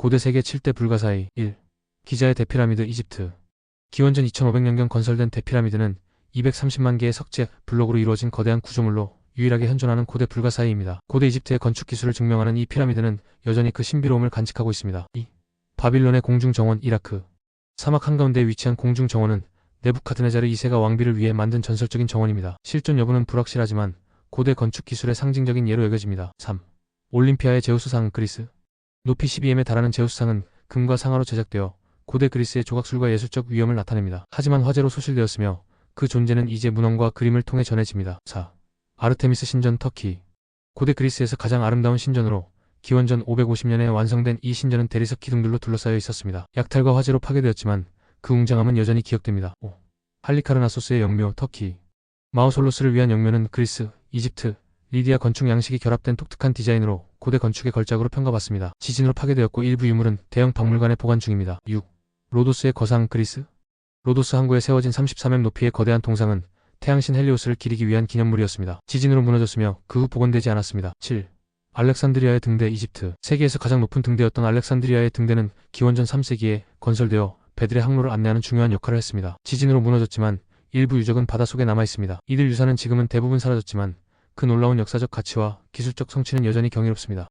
고대 세계 7대 불가사의 1. 기자의 대피라미드 이집트 기원전 2500년경 건설된 대피라미드는 230만 개의 석재, 블록으로 이루어진 거대한 구조물로 유일하게 현존하는 고대 불가사의입니다. 고대 이집트의 건축 기술을 증명하는 이 피라미드는 여전히 그 신비로움을 간직하고 있습니다. 2. 바빌론의 공중정원 이라크 사막 한가운데에 위치한 공중정원은 네부카드네자르 2세가 왕비를 위해 만든 전설적인 정원입니다. 실존 여부는 불확실하지만 고대 건축 기술의 상징적인 예로 여겨집니다. 3. 올림피아의 제우스상 그리스 높이 12m에 달하는 제우스상은 금과 상아로 제작되어 고대 그리스의 조각술과 예술적 위엄을 나타냅니다. 하지만 화재로 소실되었으며 그 존재는 이제 문헌과 그림을 통해 전해집니다. 4. 아르테미스 신전 터키 고대 그리스에서 가장 아름다운 신전으로 기원전 550년에 완성된 이 신전은 대리석 기둥들로 둘러싸여 있었습니다. 약탈과 화재로 파괴되었지만 그 웅장함은 여전히 기억됩니다. 5. 할리카르나소스의 영묘 터키 마우솔로스를 위한 영묘는 그리스, 이집트, 리디아 건축 양식이 결합된 독특한 디자인으로 고대 건축의 걸작으로 평가받습니다. 지진으로 파괴되었고 일부 유물은 대형 박물관에 보관 중입니다. 6. 로도스의 거상 그리스 로도스 항구에 세워진 33m 높이의 거대한 동상은 태양신 헬리오스를 기리기 위한 기념물이었습니다. 지진으로 무너졌으며 그 후 복원되지 않았습니다. 7. 알렉산드리아의 등대 이집트 세계에서 가장 높은 등대였던 알렉산드리아의 등대는 기원전 3세기에 건설되어 배들의 항로를 안내하는 중요한 역할을 했습니다. 지진으로 무너졌지만 일부 유적은 바닷속에 남아 있습니다. 이들 유산은 지금은 대부분 사라졌지만 그 놀라운 역사적 가치와 기술적 성취는 여전히 경이롭습니다.